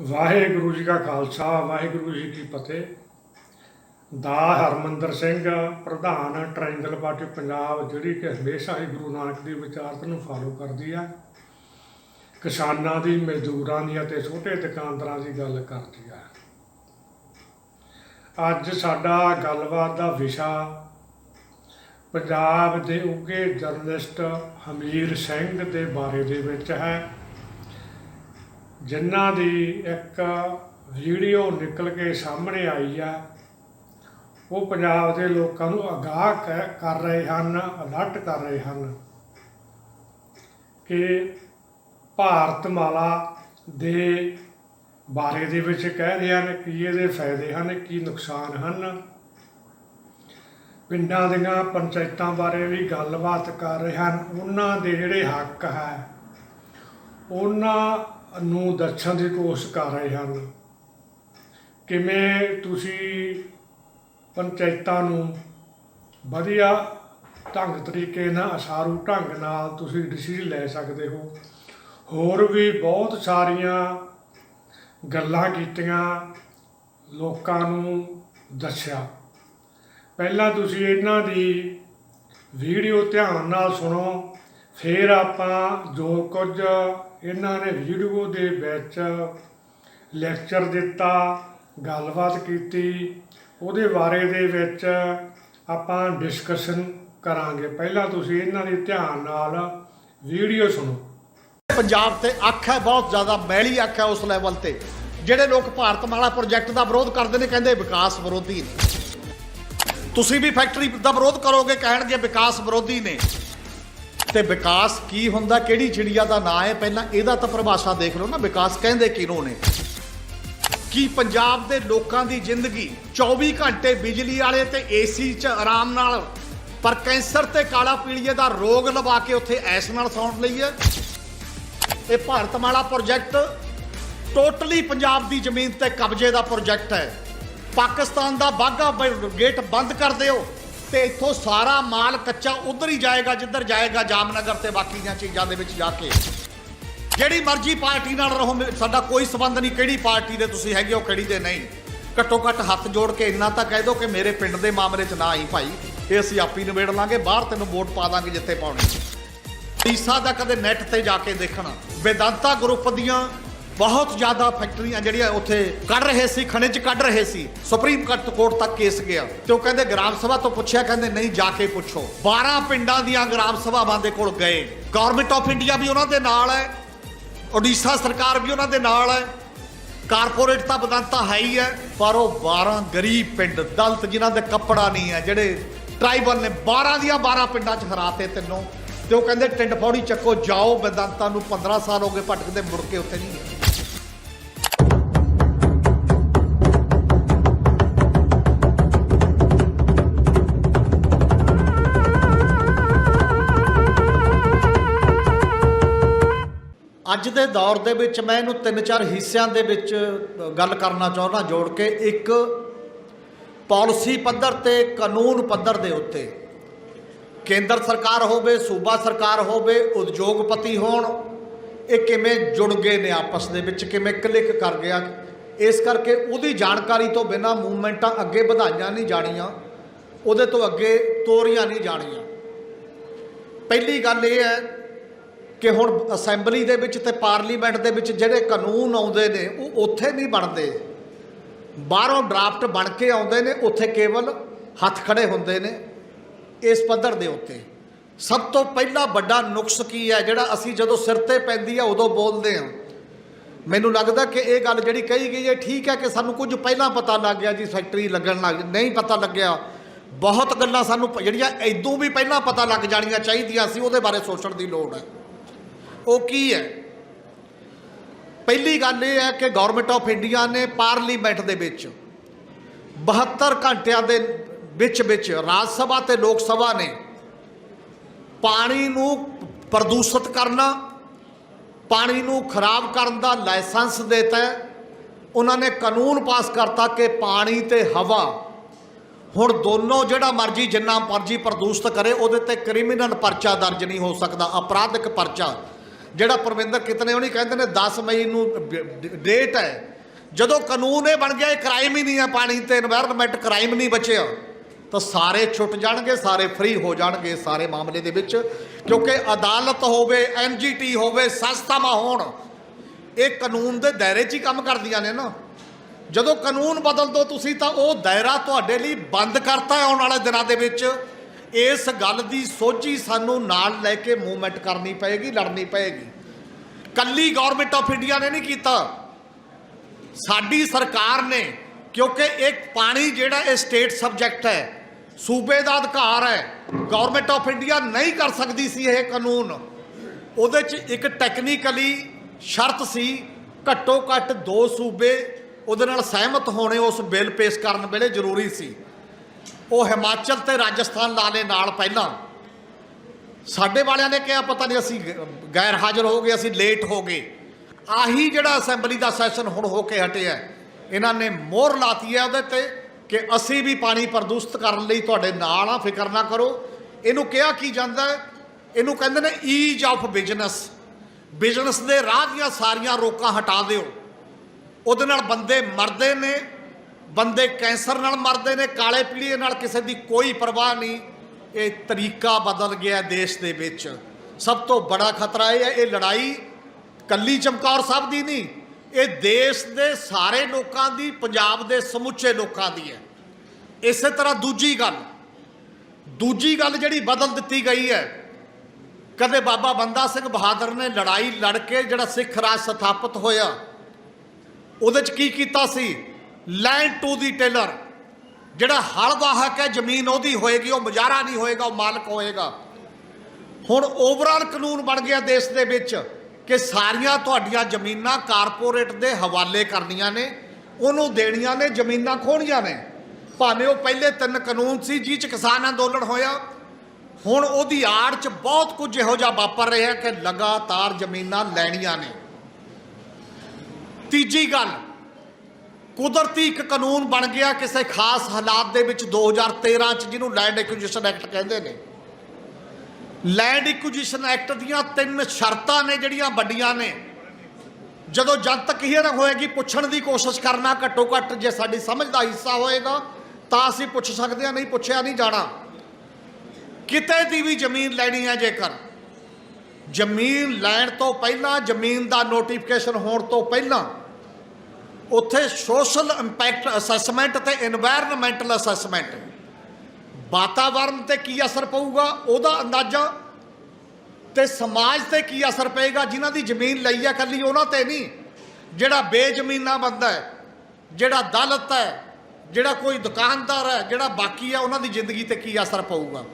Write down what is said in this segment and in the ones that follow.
ਵਾਹਿਗੁਰੂ ਜੀ ਕਾ ਖਾਲਸਾ, ਵਾਹਿਗੁਰੂ ਜੀ ਕੀ ਫਤਿਹ। ਦਾ ਹਰਮੰਦਰ ਸਿੰਘ, ਪ੍ਰਧਾਨ triangle party Punjab, ਜਿਹੜੀ ਕਿ ਹਮੇਸ਼ਾ ਹੀ ਗੁਰੂ ਨਾਨਕ ਦੀ ਵਿਚਾਰਤ ਨੂੰ ਫਾਲੋ ਕਰਦੀ ਆ, ਕਿਸਾਨਾਂ ਦੀ, ਮਜ਼ਦੂਰਾਂ ਦੀ ਅਤੇ ਛੋਟੇ ਦੁਕਾਨਦਾਰਾਂ ਦੀ ਗੱਲ ਕਰਦੀ ਆ। ਅੱਜ ਸਾਡਾ ਗੱਲਬਾਤ ਦਾ ਵਿਸ਼ਾ ਪੰਜਾਬ ਦੇ ਉੱਘੇ ਜਰਨਲਿਸਟ ਹਮੀਰ ਸਿੰਘ ਦੇ ਬਾਰੇ ਦੇ ਵਿੱਚ ਹੈ। ਜਿਨ੍ਹਾਂ ਦੀ ਇੱਕ ਵੀਡੀਓ ਨਿਕਲ ਕੇ ਸਾਹਮਣੇ ਆਈ ਆ, ਉਹ ਪੰਜਾਬ ਦੇ ਲੋਕਾਂ ਨੂੰ ਅਗਾਹ ਕ- ਕਰ ਰਹੇ ਹਨ, ਅਲਰਟ ਕਰ ਰਹੇ ਹਨ ਕਿ ਭਾਰਤ ਮਾਲਾ ਦੇ ਬਾਰੇ ਦੇ ਵਿੱਚ ਕਹਿ ਰਹੇ ਹਨ ਕੀ ਇਹਦੇ ਫਾਇਦੇ ਹਨ, ਕੀ ਨੁਕਸਾਨ ਹਨ। ਪਿੰਡਾਂ ਦੀਆਂ ਪੰਚਾਇਤਾਂ ਬਾਰੇ ਵੀ ਗੱਲਬਾਤ ਕਰ ਰਹੇ ਹਨ। ਉਹਨਾਂ ਦੇ ਜਿਹੜੇ ਹੱਕ ਹੈ, ਉਹਨਾਂ ਨੂੰ ਦੱਸਣ ਦੀ ਕੋਸ਼ਿਸ਼ ਕਰ ਰਹੇ ਹਨ। ਕਿਵੇਂ ਤੁਸੀਂ ਪੰਚਾਇਤਾਂ ਨੂੰ ਵਧੀਆ ਢੰਗ ਤਰੀਕੇ ਨਾਲ, ਅਸਾਰੂ ਢੰਗ ਨਾਲ ਤੁਸੀਂ ਡਿਸੀਜਨ ਲੈ ਸਕਦੇ ਹੋ? ਹੋਰ ਵੀ ਬਹੁਤ ਸਾਰੀਆਂ ਗੱਲਾਂ ਕੀਤੀਆਂ, ਲੋਕਾਂ ਨੂੰ ਦੱਸਿਆ। ਪਹਿਲਾਂ ਤੁਸੀਂ ਇਹਨਾਂ ਦੀ ਵੀਡੀਓ ਧਿਆਨ ਨਾਲ ਸੁਣੋ। ਫਿਰ ਆਪਾਂ ਜੋ ਕੁਝ ਇਹਨਾਂ ਨੇ ਵੀਡੀਓ ਦੇ ਵਿੱਚ ਲੈਕਚਰ ਦਿੱਤਾ, ਗੱਲਬਾਤ ਕੀਤੀ, ਉਹਦੇ ਬਾਰੇ ਦੇ ਵਿੱਚ ਆਪਾਂ ਡਿਸਕਸ਼ਨ ਕਰਾਂਗੇ। ਪਹਿਲਾਂ ਤੁਸੀਂ ਇਹਨਾਂ ਦੇ ਧਿਆਨ ਨਾਲ ਵੀਡੀਓ ਸੁਣੋ। ਪੰਜਾਬ ਤੇ ਅੱਖ ਹੈ, ਬਹੁਤ ਜ਼ਿਆਦਾ ਮੈਲੀ ਅੱਖ ਹੈ ਉਸ ਲੈਵਲ ਤੇ। ਜਿਹੜੇ ਲੋਕ ਭਾਰਤ ਮਾਲਾ ਪ੍ਰੋਜੈਕਟ ਦਾ ਵਿਰੋਧ ਕਰਦੇ ਨੇ, ਕਹਿੰਦੇ ਵਿਕਾਸ ਵਿਰੋਧੀ ਨੇ। ਤੁਸੀਂ ਵੀ ਫੈਕਟਰੀ ਦਾ ਵਿਰੋਧ ਕਰੋਗੇ, ਕਹਿਣਗੇ ਵਿਕਾਸ ਵਿਰੋਧੀ ਨੇ। ਤੇ ਵਿਕਾਸ ਕੀ ਹੁੰਦਾ, ਕਿਹੜੀ ਚਿੜੀਆ ਦਾ ਨਾਂ ਹੈ? ਪਹਿਲਾਂ ਇਹਦਾ ਤਾਂ ਪਰਿਭਾਸ਼ਾ ਦੇਖ ਲਓ ਨਾ, ਵਿਕਾਸ ਕਹਿੰਦੇ ਕਿਹਨੂੰ ਨੇ? ਕੀ ਪੰਜਾਬ ਦੇ ਲੋਕਾਂ ਦੀ ਜ਼ਿੰਦਗੀ 24 ਘੰਟੇ ਬਿਜਲੀ ਵਾਲੇ ਤੇ ਏਸੀ 'ਚ ਆਰਾਮ ਨਾਲ, ਪਰ ਕੈਂਸਰ ਤੇ ਕਾਲਾ ਪੀਲੀਏ ਦਾ ਰੋਗ ਲਵਾ ਕੇ ਉੱਥੇ ਐਸ ਨਾਲ ਸੌਣ ਲਈ ਹੈ? ਇਹ ਭਾਰਤਮਾਲਾ ਪ੍ਰੋਜੈਕਟ ਟੋਟਲੀ ਪੰਜਾਬ ਦੀ ਜ਼ਮੀਨ ਤੇ ਕਬਜ਼ੇ ਦਾ ਪ੍ਰੋਜੈਕਟ ਹੈ। ਪਾਕਿਸਤਾਨ ਦਾ ਬਾਗਾ ਗੇਟ ਬੰਦ ਕਰ ਦਿਓ। ਤੇ ਇੱਥੋਂ ਸਾਰਾ ਮਾਲ ਕੱਚਾ ਉਧਰ ਹੀ ਜਾਏਗਾ, ਜਿੱਧਰ ਜਾਏਗਾ ਜਾਮਨਗਰ ਤੇ ਬਾਕੀ ਦੀਆਂ ਚੀਜ਼ਾਂ ਦੇ ਵਿੱਚ ਜਾ ਕੇ। ਜਿਹੜੀ ਮਰਜ਼ੀ ਪਾਰਟੀ ਨਾਲ ਰਹੋ, ਮੇ- ਸਾਡਾ ਕੋਈ ਸਬੰਧ ਨਹੀਂ, ਕਿਹੜੀ ਪਾਰਟੀ ਦੇ ਤੁਸੀਂ ਹੈਗੇ ਹੋ, ਕਿਹੜੀ ਦੇ ਨਹੀਂ। ਘੱਟੋ ਘੱਟ ਹੱਥ ਜੋੜ ਕੇ ਇੰਨਾ ਤਾਂ ਕਹਿ ਦਿਓ ਕਿ ਮੇਰੇ ਪਿੰਡ ਦੇ ਮਾਮਲੇ 'ਚ ਨਾ ਆਈ ਭਾਈ। ਇਹ ਅਸੀਂ ਆਪ ਹੀ ਨਿਬੇੜ ਲਾਂਗੇ, ਬਾਹਰ ਤੈਨੂੰ ਵੋਟ ਪਾ ਦਾਂਗੇ ਜਿੱਥੇ ਪਾਉਣੀ। ਈਸਾ ਦਾ ਕਦੇ ਨੈਟ ਤੇ ਜਾ ਕੇ ਦੇਖਣਾ। ਵੇਦਾਂਤਾ ਗਰੁੱਪ ਦੀਆਂ ਬਹੁਤ ਜ਼ਿਆਦਾ ਫੈਕਟਰੀਆਂ ਜਿਹੜੀਆਂ ਉੱਥੇ ਕੱਢ ਰਹੇ ਸੀ, ਖਣਿਜ ਕੱਢ ਰਹੇ ਸੀ। ਸੁਪਰੀਮ ਕੋਰਟ ਕੋਰਟ ਤੱਕ ਕੇਸ ਗਿਆ। ਤੇ ਉਹ ਕਹਿੰਦੇ ਗ੍ਰਾਮ ਸਭਾ ਤੋਂ ਪੁੱਛਿਆ, ਕਹਿੰਦੇ ਨਹੀਂ, ਜਾ ਕੇ ਪੁੱਛੋ। 12 ਪਿੰਡਾਂ ਦੀਆਂ ਗ੍ਰਾਮ ਸਭਾਵਾਂ ਦੇ ਕੋਲ ਗਏ। ਗਵਰਨਮੈਂਟ ਆਫ ਇੰਡੀਆ ਵੀ ਉਹਨਾਂ ਦੇ ਨਾਲ ਹੈ। ਓਡੀਸ਼ਾ ਸਰਕਾਰ ਵੀ ਉਹਨਾਂ ਦੇ ਨਾਲ ਹੈ। ਕਾਰਪੋਰੇਟ ਤਾਂ ਬਦੰਤਾ ਹੈ ਹੀ ਹੈ, ਪਰ ਉਹ 12 ਗਰੀਬ ਪਿੰਡ, ਦਲਤ ਜਿਨ੍ਹਾਂ ਦੇ ਕੱਪੜਾ ਨਹੀਂ ਹੈ, ਜਿਹੜੇ ਟ੍ਰਾਈਬਲ ਨੇ 12 ਦੀਆਂ 12 ਪਿੰਡਾਂ 'ਚ ਹਰਾਤੇ ਤਿੰਨੋਂ। ਤੇ ਉਹ ਕਹਿੰਦੇ ਟਿੰਡ ਫੌੜੀ ਚੱਕੋ, ਜਾਓ, ਬਦੰਤਾ ਨੂੰ 15 ਸਾਲ ਹੋ ਗਏ, ਭਟਕਦੇ ਮੁੜ ਕੇ ਉੱਥੇ ਨਹੀਂ ਅੱਜ ਦੇ ਦੌਰ ਦੇ ਵਿੱਚ ਮੈਂ ਇਹਨੂੰ ਤਿੰਨ ਚਾਰ ਹਿੱਸਿਆਂ ਦੇ ਵਿੱਚ ਗੱਲ ਕਰਨਾ ਚਾਹੁੰਦਾ, ਜੋੜ ਕੇ। ਇੱਕ, ਪਾਲਿਸੀ ਪੱਧਰ ਤੇ ਕਾਨੂੰਨ ਪੱਧਰ ਦੇ ਉੱਤੇ। ਕੇਂਦਰ ਸਰਕਾਰ ਹੋਵੇ, ਸੂਬਾ ਸਰਕਾਰ ਹੋਵੇ, ਉਦਯੋਗਪਤੀ ਹੋਣ, ਇਹ ਕਿਵੇਂ ਜੁੜ ਗਏ ਨੇ ਆਪਸ ਦੇ ਵਿੱਚ, ਕਿਵੇਂ ਕਲਿੱਕ ਕਰ ਗਿਆ। ਇਸ ਕਰਕੇ ਉਹਦੀ ਜਾਣਕਾਰੀ ਤੋਂ ਬਿਨਾ ਮੂਵਮੈਂਟਾਂ ਅੱਗੇ ਵਧਾਈਆਂ ਨਹੀਂ ਜਾਣੀਆਂ, ਉਹਦੇ ਤੋਂ ਅੱਗੇ ਤੋਰੀਆਂ ਨਹੀਂ ਜਾਣੀਆਂ। ਪਹਿਲੀ ਗੱਲ ਇਹ ਹੈ ਕਿ ਹੁਣ ਅਸੈਂਬਲੀ ਦੇ ਵਿੱਚ ਤੇ ਪਾਰਲੀਮੈਂਟ ਦੇ ਵਿੱਚ ਜਿਹੜੇ ਕਾਨੂੰਨ ਆਉਂਦੇ ਨੇ, ਉਹ ਉੱਥੇ ਨਹੀਂ ਬਣਦੇ। ਬਾਹਰੋਂ ਡਰਾਫਟ ਬਣ ਕੇ ਆਉਂਦੇ ਨੇ, ਉੱਥੇ ਕੇਵਲ ਹੱਥ ਖੜੇ ਹੁੰਦੇ ਨੇ ਇਸ ਪੱਧਰ ਦੇ ਉੱਤੇ। ਸਭ ਤੋਂ ਪਹਿਲਾ ਵੱਡਾ ਨੁਕਸ ਕੀ ਹੈ, ਜਿਹੜਾ ਅਸੀਂ ਜਦੋਂ ਸਿਰ ਤੇ ਪੈਂਦੀ ਆ, ਉਦੋਂ ਬੋਲਦੇ ਹਾਂ। ਮੈਨੂੰ ਲੱਗਦਾ ਕਿ ਇਹ ਗੱਲ ਜਿਹੜੀ ਕਹੀ ਗਈ ਹੈ, ਠੀਕ ਹੈ ਕਿ ਸਾਨੂੰ ਕੁਝ ਪਹਿਲਾਂ ਪਤਾ ਲੱਗ ਗਿਆ ਜੀ ਫੈਕਟਰੀ ਲੱਗਣ ਲੱਗ, ਨਹੀਂ ਪਤਾ ਲੱਗਿਆ। ਬਹੁਤ ਗੱਲਾਂ ਸਾਨੂੰ ਜਿਹੜੀਆਂ ਐਦੋਂ ਵੀ ਪਹਿਲਾਂ ਪਤਾ ਲੱਗ ਜਾਣੀਆਂ ਚਾਹੀਦੀਆਂ ਸੀ, ਉਹਦੇ ਬਾਰੇ ਸੋਚਣ ਦੀ ਲੋੜ ਹੈ। ਉਹ ਕੀ ਹੈ? ਪਹਿਲੀ ਗੱਲ ਇਹ ਹੈ ਕਿ ਗਵਰਨਮੈਂਟ ਆਫ ਇੰਡੀਆ ਨੇ ਪਾਰਲੀਮੈਂਟ ਦੇ ਵਿੱਚ 72 ਘੰਟਿਆਂ ਦੇ ਵਿੱਚ ਵਿੱਚ ਰਾਜ ਸਭਾ ਤੇ ਲੋਕ ਸਭਾ ਨੇ ਪਾਣੀ ਨੂੰ ਪ੍ਰਦੂਸ਼ਿਤ ਕਰਨਾ, ਪਾਣੀ ਨੂੰ ਖਰਾਬ ਕਰਨ ਦਾ ਲਾਇਸੈਂਸ ਦਿੱਤਾ ਉਹਨਾਂ ਨੇ ਕਾਨੂੰਨ ਪਾਸ ਕਰਤਾ ਕਿ ਪਾਣੀ ਤੇ ਹਵਾ, ਹੁਣ ਦੋਨੋਂ ਜਿਹੜਾ ਮਰਜ਼ੀ ਜਿੰਨਾ ਮਰਜ਼ੀ ਪ੍ਰਦੂਸ਼ਿਤ ਕਰੇ, ਉਹਦੇ ਤੇ ਕ੍ਰਿਮੀਨਲ ਪਰਚਾ ਦਰਜ ਨਹੀਂ ਹੋ ਸਕਦਾ, ਅਪਰਾਧਿਕ ਪਰਚਾ। ਜਿਹੜਾ ਪਰਮਿੰਦਰ ਕਿਤਨੇ ਉਹ ਨਹੀਂ ਕਹਿੰਦੇ ਨੇ 10 ਮਈ ਨੂੰ ਡੇਟ ਹੈ। ਜਦੋਂ ਕਾਨੂੰਨ ਇਹ ਬਣ ਗਿਆ, ਇਹ ਕ੍ਰਾਈਮ ਹੀ ਨਹੀਂ ਆ ਪਾਣੀ ਤੇ এনवायरमेंट ਕ੍ਰਾਈਮ ਨਹੀਂ ਬਚਿਆ। ਤਾਂ ਸਾਰੇ ਛੁੱਟ ਜਾਣਗੇ, ਸਾਰੇ ਫ੍ਰੀ ਹੋ ਜਾਣਗੇ ਸਾਰੇ ਮਾਮਲੇ ਦੇ ਵਿੱਚ। ਕਿਉਂਕਿ ਅਦਾਲਤ ਹੋਵੇ ਐਨਜੀਟੀ ਹੋਵੇ ਸੰਸਥਾਵਾਂ ਹੋਣ, ਇਹ ਕਾਨੂੰਨ ਦੇ ਦਾਇਰੇ 'ਚ ਹੀ ਕੰਮ ਕਰਦੀਆਂ ਨੇ ਨਾ। ਜਦੋਂ ਕਾਨੂੰਨ ਬਦਲ ਦੋ ਤੁਸੀਂ ਤਾਂ ਉਹ ਦਾਇਰਾ ਤੁਹਾਡੇ ਲਈ ਬੰਦ ਕਰਤਾ ਆਉਣ ਵਾਲੇ ਦਿਨਾਂ ਦੇ ਵਿੱਚ। ਇਸ ਗੱਲ ਦੀ ਸੋਝੀ ਸਾਨੂੰ ਨਾਲ ਲੈ ਕੇ ਮੂਵਮੈਂਟ ਕਰਨੀ ਪਏਗੀ, ਲੜਨੀ ਪਏਗੀ। ਕੱਲੀ ਗਵਰਨਮੈਂਟ ਆਫ ਇੰਡੀਆ ਨੇ ਨਹੀਂ ਕੀਤਾ। ਸਾਡੀ ਸਰਕਾਰ ਨੇ, ਕਿਉਂਕਿ ਇਹ ਪਾਣੀ ਜਿਹੜਾ ਇਹ ਸਟੇਟ ਸਬਜੈਕਟ ਹੈ, ਸੂਬੇ ਦਾ ਅਧਿਕਾਰ ਹੈ ਗਵਰਨਮੈਂਟ ਆਫ ਇੰਡੀਆ ਨਹੀਂ ਕਰ ਸਕਦੀ ਸੀ ਇਹ ਕਾਨੂੰਨ। ਉਹਦੇ 'ਚ ਇੱਕ ਟੈਕਨੀਕਲੀ ਸ਼ਰਤ ਸੀ, ਘੱਟੋ ਘੱਟ ਦੋ ਸੂਬੇ ਉਹਦੇ ਨਾਲ ਸਹਿਮਤ ਹੋਣੇ ਉਸ ਬਿੱਲ ਪੇਸ਼ ਕਰਨ ਵੇਲੇ ਜ਼ਰੂਰੀ ਸੀ। ਉਹ ਹਿਮਾਚਲ ਤੇ ਰਾਜਸਥਾਨ ਲਾ ਨਾਲ ਪਹਿਲਾਂ। ਸਾਡੇ ਵਾਲਿਆਂ ਨੇ ਕਿਹਾ, ਪਤਾ ਨਹੀਂ ਅਸੀਂ ਗ- ਗੈਰ ਹਾਜ਼ਰ ਹੋ ਗਏ, ਅਸੀਂ ਲੇਟ ਹੋ ਗਏ। ਆਹੀ ਜਿਹੜਾ ਅਸੈਂਬਲੀ ਦਾ ਸੈਸ਼ਨ ਹੁਣ ਹੋ ਕੇ ਹਟਿਆ ਇਹਨਾਂ ਨੇ ਮੋਹਰ ਲਾਤੀ ਹੈ ਉਹਦੇ ਤੇ ਕਿ ਅਸੀਂ ਵੀ ਪਾਣੀ ਪ੍ਰਦੂਸ਼ਿਤ ਕਰਨ ਲਈ ਤੁਹਾਡੇ ਨਾਲ ਆ, ਫਿਕਰ ਨਾ ਕਰੋ। ਇਹਨੂੰ ਕਿਹਾ ਕੀ ਜਾਂਦਾ ਹੈ? ਇਹਨੂੰ ਕਹਿੰਦੇ ਨੇ ਈਜ਼ ਆਫ ਬਿਜ਼ਨਸ ਬਿਜ਼ਨਸ ਦੇ ਰਾਹ ਦੀਆਂ ਸਾਰੀਆਂ ਰੋਕਾਂ ਹਟਾ ਦਿਓ। ਉਹਦੇ ਨਾਲ ਬੰਦੇ ਮਰਦੇ ਨੇ ਬੰਦੇ ਕੈਂਸਰ ਨਾਲ ਮਰਦੇ ਨੇ, ਕਾਲੇ ਪੀਲੀਏ ਨਾਲ ਕਿਸੇ ਦੀ ਕੋਈ ਪਰਵਾਹ ਨਹੀਂ। ਇਹ ਤਰੀਕਾ ਬਦਲ ਗਿਆ ਦੇਸ਼ ਦੇ ਵਿੱਚ। ਸਭ ਤੋਂ ਬੜਾ ਖਤਰਾ ਇਹ ਹੈ, ਇਹ ਲੜਾਈ ਕੱਲੀ ਚਮਕੌਰ ਸਾਹਿਬ ਦੀ ਨਹੀਂ, ਇਹ ਦੇਸ਼ ਦੇ ਸਾਰੇ ਲੋਕਾਂ ਦੀ, ਪੰਜਾਬ ਦੇ ਸਮੁੱਚੇ ਲੋਕਾਂ ਦੀ ਹੈ। ਇਸੇ ਤਰ੍ਹਾਂ ਦੂਜੀ ਗੱਲ ਦੂਜੀ ਗੱਲ ਜਿਹੜੀ ਬਦਲ ਦਿੱਤੀ ਗਈ ਹੈ, ਕਦੇ ਬਾਬਾ ਬੰਦਾ ਸਿੰਘ ਬਹਾਦਰ ਨੇ ਲੜਾਈ ਲੜ ਕੇ ਜਿਹੜਾ ਸਿੱਖ ਰਾਜ ਸਥਾਪਿਤ ਹੋਇਆ, ਉਹਦੇ ਚ ਕੀ ਕੀਤਾ ਸੀ? ਲੈਂਡ ਟੂ ਦੀ ਟੇਲਰ ਜਿਹੜਾ ਹਲ ਵਾਹਕ ਹੈ, ਜ਼ਮੀਨ ਉਹਦੀ ਹੋਏਗੀ, ਉਹ ਮੁਜਾਰਾ ਨਹੀਂ ਹੋਏਗਾ, ਉਹ ਮਾਲਕ ਹੋਏਗਾ। ਹੁਣ ਓਵਰਆਲ ਕਾਨੂੰਨ ਬਣ ਗਿਆ ਦੇਸ਼ ਦੇ ਵਿੱਚ ਕਿ ਸਾਰੀਆਂ ਤੁਹਾਡੀਆਂ ਜ਼ਮੀਨਾਂ ਕਾਰਪੋਰੇਟ ਦੇ ਹਵਾਲੇ ਕਰਨੀਆਂ ਨੇ, ਉਹਨੂੰ ਦੇਣੀਆਂ ਨੇ, ਜ਼ਮੀਨਾਂ ਖੋਣੀਆਂ ਨੇ। ਭਾਵੇਂ ਉਹ ਪਹਿਲੇ ਤਿੰਨ ਕਾਨੂੰਨ ਸੀ, ਜਿਹ ਚ ਕਿਸਾਨ ਅੰਦੋਲਨ ਹੋਇਆ, ਹੁਣ ਉਹਦੀ ਆੜ ਚ ਬਹੁਤ ਕੁਝ ਇਹੋ ਜਿਹਾ ਵਾਪਰ ਰਿਹਾ ਕਿ ਲਗਾਤਾਰ ਜ਼ਮੀਨਾਂ ਲੈਣੀਆਂ ਨੇ। ਤੀਜੀ ਗੱਲ ਕੁਦਰਤੀ ਇੱਕ ਕਾਨੂੰਨ ਬਣ ਗਿਆ ਕਿਸੇ ਖਾਸ ਹਾਲਾਤ ਦੇ ਵਿੱਚ 2013 ਚ, ਜਿਹਨੂੰ ਲੈਂਡ ਐਕੁਜੀਸ਼ਨ ਐਕਟ ਕਹਿੰਦੇ ਨੇ। ਲੈਂਡ ਐਕੁਜੀਸ਼ਨ ਐਕਟ ਦੀਆਂ ਤਿੰਨ ਸ਼ਰਤਾਂ ਨੇ ਜਿਹੜੀਆਂ ਵੱਡੀਆਂ ਨੇ। ਜਦੋਂ ਜਦ ਤੱਕ ਇਹ ਨਾ ਹੋਏਗੀ, ਪੁੱਛਣ ਦੀ ਕੋਸ਼ਿਸ਼ ਕਰਨਾ ਘੱਟੋ ਘੱਟ ਜੇ ਸਾਡੀ ਸਮਝ ਦਾ ਹਿੱਸਾ ਹੋਏਗਾ, ਤਾਂ ਅਸੀਂ ਪੁੱਛ ਸਕਦੇ ਹਾਂ, ਨਹੀਂ ਪੁੱਛਿਆ ਨਹੀਂ ਜਾਣਾ। ਕਿਤੇ ਦੀ ਵੀ ਜ਼ਮੀਨ ਲੈਣੀ ਹੈ ਜੇਕਰ, ਜ਼ਮੀਨ ਲੈਣ ਤੋਂ ਪਹਿਲਾਂ, ਜ਼ਮੀਨ ਦਾ ਨੋਟੀਫਿਕੇਸ਼ਨ ਹੋਣ ਤੋਂ ਪਹਿਲਾਂ ਉੱਥੇ ਸੋਸ਼ਲ ਇੰਪੈਕਟ ਅਸੈਸਮੈਂਟ ਤੇ এনवायरमेंटਲ ਅਸੈਸਮੈਂਟ ਵਾਤਾਵਰਣ ਤੇ ਕੀ ਅਸਰ ਪਊਗਾ, ਉਹਦਾ ਅੰਦਾਜ਼ਾ ਤੇ ਸਮਾਜ ਤੇ ਕੀ ਅਸਰ ਪਏਗਾ, ਜਿਨ੍ਹਾਂ ਦੀ ਜ਼ਮੀਨ ਲਈ ਆ ਕੱਲੀ ਉਹਨਾਂ ਤੇ ਨਹੀਂ। ਜਿਹੜਾ ਬੇਜ਼ਮੀਨਾ ਬੰਦਾ ਹੈ, ਜਿਹੜਾ ਦਲਤ ਹੈ, ਜਿਹੜਾ ਕੋਈ ਦੁਕਾਨਦਾਰ ਹੈ, ਜਿਹੜਾ ਬਾਕੀ ਹੈ ਉਹਨਾਂ ਦੀ ਜ਼ਿੰਦਗੀ ਤੇ ਕੀ ਅਸਰ ਪਊਗਾ।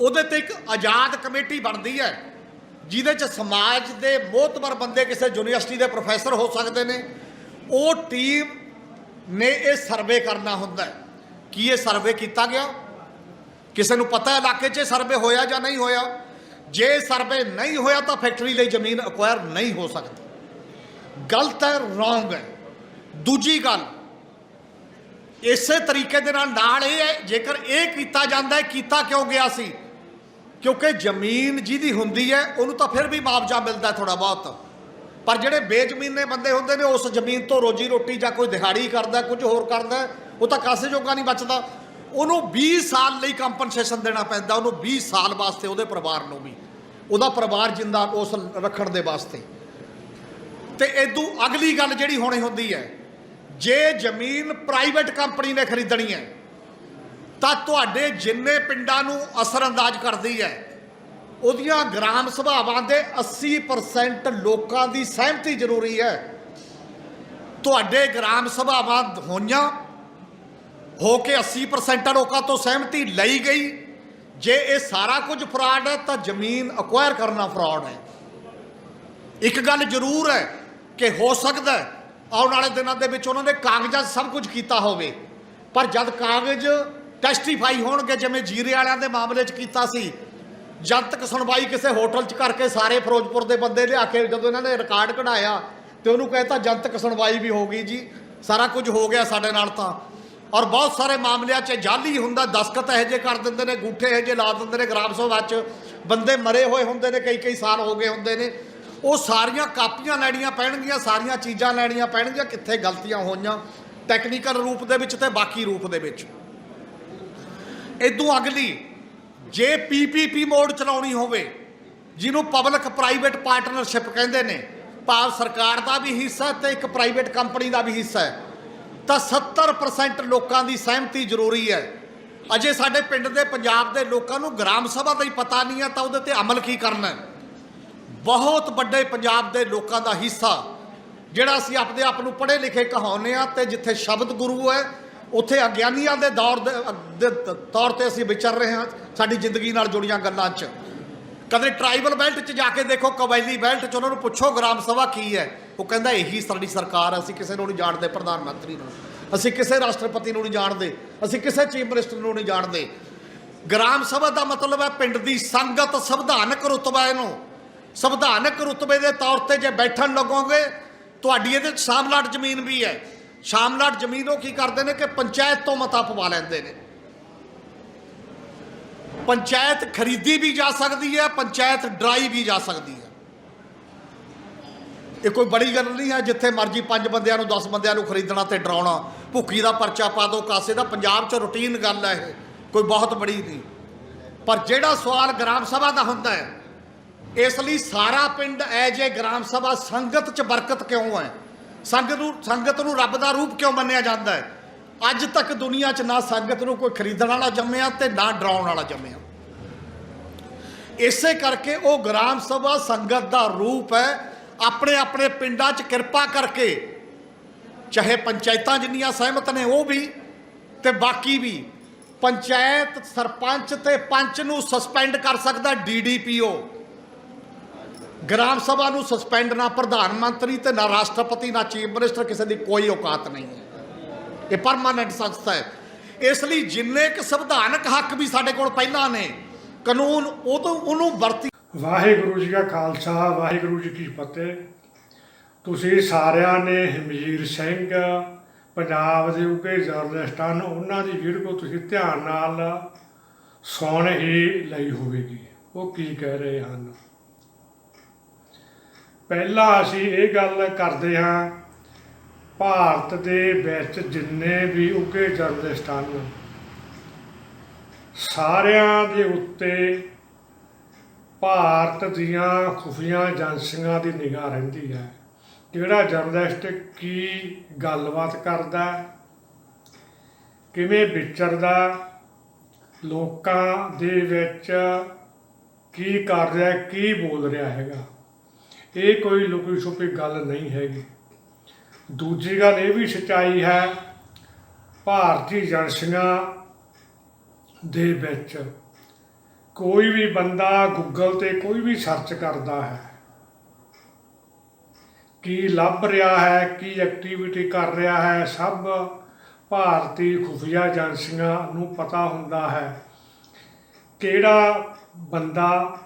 ਉਹਦੇ ਤੇ ਇੱਕ ਆਜ਼ਾਦ ਕਮੇਟੀ ਬਣਦੀ ਹੈ, ਜਿਹਦੇ 'ਚ ਸਮਾਜ ਦੇ ਮੋਹਤਬਰ ਬੰਦੇ ਕਿਸੇ ਯੂਨੀਵਰਸਿਟੀ ਦੇ ਪ੍ਰੋਫੈਸਰ ਹੋ ਸਕਦੇ ਨੇ ਉਹ ਟੀਮ ਨੇ ਇਹ ਸਰਵੇ ਕਰਨਾ ਹੁੰਦਾ ਹੈ। ਕੀ ਇਹ ਸਰਵੇ ਕੀਤਾ ਗਿਆ? ਕਿਸੇ ਨੂੰ ਪਤਾ ਇਲਾਕੇ 'ਚ ਸਰਵੇ ਹੋਇਆ ਜਾਂ ਨਹੀਂ ਹੋਇਆ? ਜੇ ਸਰਵੇ ਨਹੀਂ ਹੋਇਆ ਤਾਂ ਫੈਕਟਰੀ ਲਈ ਜ਼ਮੀਨ ਅਕਵਾਇਰ ਨਹੀਂ ਹੋ ਸਕਦੀ। ਗਲਤ ਹੈ ਰੋਂਗ ਹੈ। ਦੂਜੀ ਗੱਲ, ਇਸੇ ਤਰੀਕੇ ਦੇ ਨਾਲ ਨਾਲ ਇਹ ਹੈ, ਜੇਕਰ ਇਹ ਕੀਤਾ ਜਾਂਦਾ ਹੈ, ਕੀਤਾ ਕਿਉਂ ਗਿਆ ਸੀ? ਕਿਉਂਕਿ ਜ਼ਮੀਨ ਜਿਹਦੀ ਹੁੰਦੀ ਹੈ, ਉਹਨੂੰ ਤਾਂ ਫਿਰ ਵੀ ਮੁਆਵਜ਼ਾ ਮਿਲਦਾ ਥੋੜਾ ਬਹੁਤ। ਪਰ ਜਿਹੜੇ ਬੇਜ਼ਮੀਨੇ ਬੰਦੇ ਹੁੰਦੇ ਨੇ, ਉਸ ਜ਼ਮੀਨ ਤੋਂ ਰੋਜੀ ਰੋਟੀ ਜਾਂ ਕੋਈ ਦਿਹਾੜੀ ਕਰਦਾ, ਕੁਝ ਹੋਰ ਕਰਦਾ, ਉਹ ਤਾਂ ਕਾਸੇ ਜੋਗਾ ਨਹੀਂ ਬਚਦਾ। ਉਹਨੂੰ 20 ਸਾਲ ਲਈ ਕੰਪਨਸੇਸ਼ਨ ਦੇਣਾ ਪੈਂਦਾ, ਉਹਨੂੰ 20 ਸਾਲ ਵਾਸਤੇ ਉਹਦੇ ਪਰਿਵਾਰ ਨੂੰ ਵੀ। ਉਹਦਾ ਪਰਿਵਾਰ ਜਿੰਦਾ ਉਸ ਰੱਖਣ ਦੇ ਵਾਸਤੇ। ਤੇ ਇਦੋਂ ਅਗਲੀ ਗੱਲ ਜਿਹੜੀ ਹੋਣੀ ਹੁੰਦੀ ਹੈ, ਜੇ ਜ਼ਮੀਨ ਪ੍ਰਾਈਵੇਟ ਕੰਪਨੀ ਨੇ ਖਰੀਦਣੀ ਹੈ, ਤਾਂ ਤੁਹਾਡੇ ਜਿੰਨੇ ਪਿੰਡਾਂ ਨੂੰ ਅਸਰ ਅੰਦਾਜ਼ ਕਰਦੀ ਹੈ ਉਹਦੀਆਂ ਗ੍ਰਾਮ ਸਭਾਵਾਂ ਦੇ 80% ਲੋਕਾਂ ਦੀ ਸਹਿਮਤੀ ਜ਼ਰੂਰੀ ਹੈ। ਤੁਹਾਡੇ ਗ੍ਰਾਮ ਸਭਾਵਾਂ ਹੋਈਆਂ, ਹੋ ਕੇ 80% ਲੋਕਾਂ ਤੋਂ ਸਹਿਮਤੀ ਲਈ ਗਈ। ਜੇ ਇਹ ਸਾਰਾ ਕੁਝ ਫਰਾਡ ਹੈ, ਤਾਂ ਜ਼ਮੀਨ ਅਕਵਾਇਰ ਕਰਨਾ ਫਰਾਡ ਹੈ। ਇੱਕ ਗੱਲ ਜ਼ਰੂਰ ਹੈ ਕਿ ਹੋ ਸਕਦਾ ਹੈ, ਆਉਣ ਵਾਲੇ ਦਿਨਾਂ ਦੇ ਵਿੱਚ ਉਹਨਾਂ ਨੇ ਕਾਗਜ਼ਾਂ ਸਭ ਕੁਝ ਕੀਤਾ ਹੋਵੇ। ਪਰ ਜਦ ਕਾਗਜ਼ ਟੈਸਟੀਫਾਈ ਹੋਣਗੇ, ਜਿਵੇਂ ਜੀਰੇ ਵਾਲਿਆਂ ਦੇ ਮਾਮਲੇ 'ਚ ਕੀਤਾ ਸੀ ਜਦ ਤੱਕ ਸੁਣਵਾਈ ਕਿਸੇ ਹੋਟਲ 'ਚ ਕਰਕੇ ਸਾਰੇ ਫਿਰੋਜ਼ਪੁਰ ਦੇ ਬੰਦੇ ਲਿਆ ਕੇ ਜਦੋਂ ਇਹਨਾਂ ਨੇ ਰਿਕਾਰਡ ਕਢਾਇਆ ਤੇ ਉਹਨੂੰ ਕਹਿਤਾ ਜਨਤਕ ਸੁਣਵਾਈ ਵੀ ਹੋ ਗਈ ਜੀ, ਸਾਰਾ ਕੁਝ ਹੋ ਗਿਆ ਸਾਡੇ ਨਾਲ ਤਾਂ। ਔਰ ਬਹੁਤ ਸਾਰੇ ਮਾਮਲਿਆਂ 'ਚ ਜਾਲੀ ਹੁੰਦਾ, ਦਸਖਤ ਇਹੋ ਜਿਹੇ ਕਰ ਦਿੰਦੇ ਨੇ, ਗੂਠੇ ਇਹੋ ਜਿਹੇ ਲਾ ਦਿੰਦੇ ਨੇ ਗ੍ਰਾਮ ਸਭਾ 'ਚ। ਬੰਦੇ ਮਰੇ ਹੋਏ ਹੁੰਦੇ ਨੇ, ਕਈ ਕਈ ਸਾਲ ਹੋ ਗਏ ਹੁੰਦੇ ਨੇ। ਉਹ ਸਾਰੀਆਂ ਕਾਪੀਆਂ ਲੈਣੀਆਂ ਪੈਣਗੀਆਂ, ਸਾਰੀਆਂ ਚੀਜ਼ਾਂ ਲੈਣੀਆਂ ਪੈਣਗੀਆਂ, ਕਿੱਥੇ ਗਲਤੀਆਂ ਹੋਈਆਂ। ਟੈਕਨੀਕਲ ਰੂਪ ਦੇ ਵਿੱਚ ਤੇ ਬਾਕੀ ਰੂਪ ਦੇ ਵਿੱਚ। ਇਦੋਂ ਅਗਲੀ ਜੇ ਪੀਪੀਪੀ ਮੋਡ ਚਲਾਉਣੀ ਹੋਵੇ, ਜਿਹਨੂੰ ਪਬਲਿਕ ਪ੍ਰਾਈਵੇਟ ਪਾਰਟਨਰਸ਼ਿਪ ਕਹਿੰਦੇ ਨੇ, ਭਾਵ ਸਰਕਾਰ ਦਾ ਵੀ ਹਿੱਸਾ ਹੈ ਤੇ ਇੱਕ ਪ੍ਰਾਈਵੇਟ ਕੰਪਨੀ ਦਾ ਵੀ ਹਿੱਸਾ ਹੈ, ਤਾਂ 70% ਲੋਕਾਂ ਦੀ ਸਹਿਮਤੀ ਜ਼ਰੂਰੀ ਹੈ। ਅਜੇ ਸਾਡੇ ਪਿੰਡ ਦੇ ਪੰਜਾਬ ਦੇ ਲੋਕਾਂ ਨੂੰ ਗ੍ਰਾਮ ਸਭਾ ਦਾ ਹੀ ਪਤਾ ਨਹੀਂ ਹੈ, ਤਾਂ ਉਹਦੇ ਤੇ ਅਮਲ ਕੀ ਕਰਨਾ ਹੈ? ਬਹੁਤ ਵੱਡੇ ਪੰਜਾਬ ਦੇ ਲੋਕਾਂ ਦਾ ਹਿੱਸਾ, ਜਿਹੜਾ ਅਸੀਂ ਆਪਣੇ ਆਪ ਨੂੰ ਪੜ੍ਹੇ ਲਿਖੇ ਕਹਾਉਂਦੇ ਆ ਤੇ ਜਿੱਥੇ ਸ਼ਬਦ ਗੁਰੂ ਹੈ ਉੱਥੇ ਅਗਿਆਨੀਆਂ ਦੇ ਦੌਰ ਦੇ ਤੌਰ ਤੇ ਅਸੀਂ ਵਿਚਰ ਰਹੇ ਹਾਂ ਸਾਡੀ ਜ਼ਿੰਦਗੀ ਨਾਲ ਜੁੜੀਆਂ ਗੱਲਾਂ 'ਚ। ਕਦੇ ਟ੍ਰਾਈਬਲ ਬੈਲਟ 'ਚ ਜਾ ਕੇ ਦੇਖੋ ਕਬੈਲੀ ਬੈਲਟ 'ਚ ਉਹਨਾਂ ਨੂੰ ਪੁੱਛੋ ਗ੍ਰਾਮ ਸਭਾ ਕੀ ਹੈ? ਉਹ ਕਹਿੰਦਾ ਇਹੀ ਸਾਡੀ ਸਰਕਾਰ ਹੈ, ਅਸੀਂ ਕਿਸੇ ਨੂੰ ਨਹੀਂ ਜਾਣਦੇ ਪ੍ਰਧਾਨ ਮੰਤਰੀ ਨੂੰ। ਅਸੀਂ ਕਿਸੇ ਰਾਸ਼ਟਰਪਤੀ ਨੂੰ ਨਹੀਂ ਜਾਣਦੇ ਅਸੀਂ ਕਿਸੇ ਚੀਫ ਮਿਨਿਸਟਰ ਨੂੰ ਨਹੀਂ ਜਾਣਦੇ। ਗ੍ਰਾਮ ਸਭਾ ਦਾ ਮਤਲਬ ਹੈ ਪਿੰਡ ਦੀ ਸੰਗਤ ਸੰਵਿਧਾਨਕ ਰੁਤਬਾ ਇਹਨੂੰ। ਸੰਵਿਧਾਨਕ ਰੁਤਬੇ ਦੇ ਤੌਰ ਤੇ ਜੇ ਬੈਠਣ ਲੱਗੋਗੇ ਤੁਹਾਡੀ ਇਹਦੇ 'ਚ ਜ਼ਮੀਨ ਵੀ ਹੈ। ਸ਼ਾਮਲਾਟ ਜ਼ਮੀਨ ਉਹ ਕੀ ਕਰਦੇ ਨੇ ਕਿ ਪੰਚਾਇਤ ਤੋਂ ਮਤਾ ਪਵਾ ਲੈਂਦੇ ਨੇ? ਪੰਚਾਇਤ ਖਰੀਦੀ ਵੀ ਜਾ ਸਕਦੀ ਹੈ, ਪੰਚਾਇਤ ਡਰਾਈ ਵੀ ਜਾ ਸਕਦੀ ਹੈ। ਇਹ ਕੋਈ ਬੜੀ ਗੱਲ ਨਹੀਂ ਹੈ, ਜਿੱਥੇ ਮਰਜ਼ੀ ਪੰਜ ਬੰਦਿਆਂ ਨੂੰ 10 ਬੰਦਿਆਂ ਨੂੰ ਖਰੀਦਣਾ ਤੇ ਡਰਾਉਣਾ ਭੁੱਖੀ ਦਾ ਪਰਚਾ ਪਾ ਦੋ, ਕਾਸੇ ਦਾ। ਪੰਜਾਬ 'ਚ ਰੁਟੀਨ ਗੱਲ ਹੈ ਇਹ, ਕੋਈ ਬਹੁਤ ਬੜੀ ਨਹੀਂ। ਪਰ ਜਿਹੜਾ ਸਵਾਲ ਗ੍ਰਾਮ ਸਭਾ ਦਾ ਹੁੰਦਾ ਹੈ, ਇਸ ਲਈ ਸਾਰਾ ਪਿੰਡ ਐ ਜੇ ਗ੍ਰਾਮ ਸਭਾ ਸੰਗਤ 'ਚ ਬਰਕਤ ਕਿਉਂ ਹੈ? ਸੰਗਤ ਨੂੰ ਸੰਗਤ ਨੂੰ ਰੱਬ ਦਾ ਰੂਪ ਕਿਉਂ ਮੰਨਿਆ ਜਾਂਦਾ ਹੈ? ਅੱਜ ਤੱਕ ਦੁਨੀਆ 'ਚ ਨਾ ਸੰਗਤ ਨੂੰ ਕੋਈ ਖਰੀਦਣ ਵਾਲਾ ਜੰਮਿਆ ਤੇ ਨਾ ਡਰਾਉਣ ਵਾਲਾ ਜੰਮਿਆ। ਇਸੇ ਕਰਕੇ ਉਹ ਗ੍ਰਾਮ ਸਭਾ ਸੰਗਤ ਦਾ ਰੂਪ ਹੈ। ਆਪਣੇ ਆਪਣੇ ਪਿੰਡਾਂ 'ਚ ਕਿਰਪਾ ਕਰਕੇ, ਚਾਹੇ ਪੰਚਾਇਤਾਂ ਜਿੰਨੀਆਂ ਸਹਿਮਤ ਨੇ ਉਹ ਵੀ ਤੇ ਬਾਕੀ ਵੀ, ਪੰਚਾਇਤ ਸਰਪੰਚ ਤੇ ਪੰਚ ਨੂੰ ਸਸਪੈਂਡ ਕਰ ਸਕਦਾ ਡੀਡੀਪੀਓ ਗ੍ਰਾਮ ਸਭਾ ਨੂੰ ਸਸਪੈਂਡ ਨਾ ਪ੍ਰਧਾਨ ਮੰਤਰੀ ਤੇ ਨਾ ਰਾਸ਼ਟਰਪਤੀ, ਨਾ ਚੀਫ ਮਿਨਿਸਟਰ ਕਿਸੇ ਦੀ ਕੋਈ ਔਕਾਤ ਨਹੀਂ ਹੈ। ਇਹ ਪਰਮਾਨੈਂਟ ਸੰਸਥਾ ਹੈ। ਇਸ ਲਈ ਜਿੰਨੇ ਕੁ ਸੰਵਿਧਾਨਕ ਹੱਕ ਵੀ ਸਾਡੇ ਕੋਲ ਪਹਿਲਾਂ ਨੇ, ਕਾਨੂੰਨ ਉਹ ਤੋਂ ਉਹਨੂੰ ਵਰਤੀ ਵਾਹਿਗੁਰੂ ਜੀ ਕਾ ਖਾਲਸਾ, ਵਾਹਿਗੁਰੂ ਜੀ ਕੀ ਫਤਿਹ। ਤੁਸੀਂ ਸਾਰਿਆਂ ਨੇ ਹਮੀਰ ਸਿੰਘ, ਪੰਜਾਬ ਦੇ ਉੱਗੇ ਜਰਨਲਿਸਟ ਹਨ, ਉਹਨਾਂ ਦੀ ਵੀਡੀਓ ਤੁਸੀਂ ਧਿਆਨ ਨਾਲ ਸੁਣ ਹੀ ਲਈ ਹੋਵੇਗੀ। ਉਹ ਕੀ ਕਹਿ ਰਹੇ ਹਨ? ਪਹਿਲਾਂ ਅਸੀਂ ਇਹ ਗੱਲ ਕਰਦੇ ਹਾਂ, ਭਾਰਤ ਦੇ ਵਿੱਚ ਜਿੰਨੇ ਵੀ ਉੱਗੇ ਜਰਨਲਿਸਟ ਹਨ ਸਾਰਿਆਂ ਦੇ ਉੱਤੇ ਭਾਰਤ ਦੀਆਂ ਖੁਫੀਆਂ ਏਜੰਸੀਆਂ ਦੀ ਨਿਗਾਹ ਰਹਿੰਦੀ ਹੈ। ਕਿਹੜਾ ਜਰਨਲਿਸਟ ਕੀ ਗੱਲਬਾਤ ਕਰਦਾ, ਕਿਵੇਂ ਵਿਚਰਦਾ, ਲੋਕਾਂ ਦੇ ਵਿੱਚ ਕੀ ਕਰ ਰਿਹਾ, ਕੀ ਬੋਲ ਰਿਹਾ ਹੈਗਾ। ਇਹ ਕੋਈ ਲੁਕੀ ਛੁਪੀ ਗੱਲ ਨਹੀਂ ਹੈਗੀ। ਦੂਜੀ ਗੱਲ ਇਹ ਵੀ ਸਚਾਈ ਹੈ, ਭਾਰਤੀ ਏਜੰਸੀਆਂ ਦੇ ਵਿੱਚ ਕੋਈ ਵੀ ਬੰਦਾ ਗੂਗਲ ਤੇ ਕੋਈ ਵੀ ਸਰਚ ਕਰਦਾ ਹੈ, ਕੀ ਲੱਭ ਰਿਹਾ ਹੈ, ਕੀ ਐਕਟੀਵਿਟੀ ਕਰ ਰਿਹਾ ਹੈ, ਸਭ ਭਾਰਤੀ ਖੁਫੀਆ ਏਜੰਸੀਆਂ ਨੂੰ ਪਤਾ ਹੁੰਦਾ ਹੈ ਕਿਹੜਾ ਬੰਦਾ